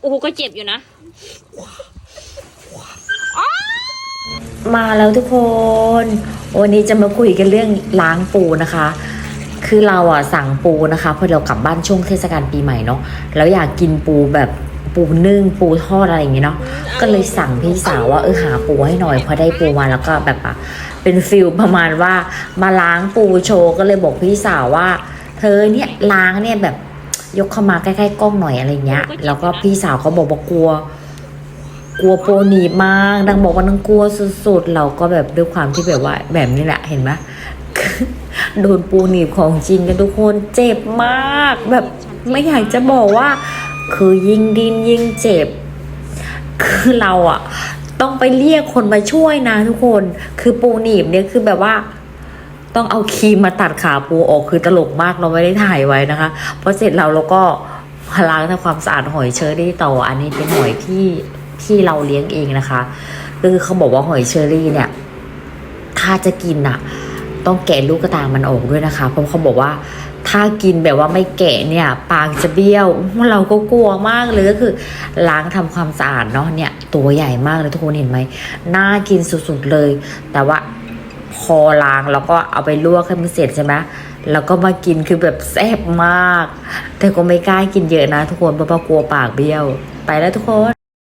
โอ้โหก็เจ็บอยู่นะ มาแล้วทุกคน วันนี้จะมาคุยกันเรื่องล้างปูนะคะ คือเราอะสั่งปูนะคะพอเรากลับบ้านช่วงเทศกาลปีใหม่เนาะแล้วอยากกินปูแบบปูนึ่งปูทอดอะไรอย่างเงี้ยเนาะก็เลยสั่งพี่สาวว่าเออหาปูให้หน่อยพอได้ปูมาแล้วก็แบบอะเป็นฟิลประมาณว่ามาล้างปูโชว์ก็เลยบอกพี่สาวว่า เธอเนี่ยล้างเนี่ยแบบ ยกเข้ามาใกล้ๆกล้องหน่อยอะไรเงี้ย แล้วก็พี่สาวเขาบอกว่ากลัว กลัวโปรหนีบมากนางบอกว่านางกลัวสุดๆ เราก็แบบด้วยความที่แบบว่าแบบนี้แหละเห็นไหมโดนปูหนีบของจริงกันทุกคนเจ็บมาก แบบไม่อยากจะบอกว่า คือยิงดินยิงเจ็บ คือเราอะต้องไปเรียกคนมาช่วยนะทุกคน คือปูหนีบเนี่ยคือแบบว่า ต้องเอาครีมมาตัดขาปูออกคือตลกมากเราไม่ได้ถ่ายไว้นะคะพอเสร็จเราเราก็ล้างทำความสะอาดหอยเชอรี่ต่อ อันนี้เป็นหอยที่ที่เราเลี้ยงเองนะคะคือเขาบอกว่าหอยเชอรี่เนี่ย ถ้าจะกินอะต้องแกะลูกกระตามันออกด้วยนะคะเพราะเขาบอกว่าถ้ากินแบบว่าไม่แกะเนี่ย ปากจะเบี้ยว เราก็กลัวมากเลยก็คือ ล้างทำความสะอาดเนาะเนี่ย ตัวใหญ่มากเลยทุกคนเห็นไหมน่ากินสุดๆเลย แต่ว่า พอล้างแล้วก็เอาไปลวกให้มันเสร็จใช่ไหมแล้วก็มากินคือแบบแซ่บมาก แต่ก็ไม่กล้ากินเยอะนะทุกคนเพราะว่ากลัวปากเบี้ยว ไปแล้วทุกคน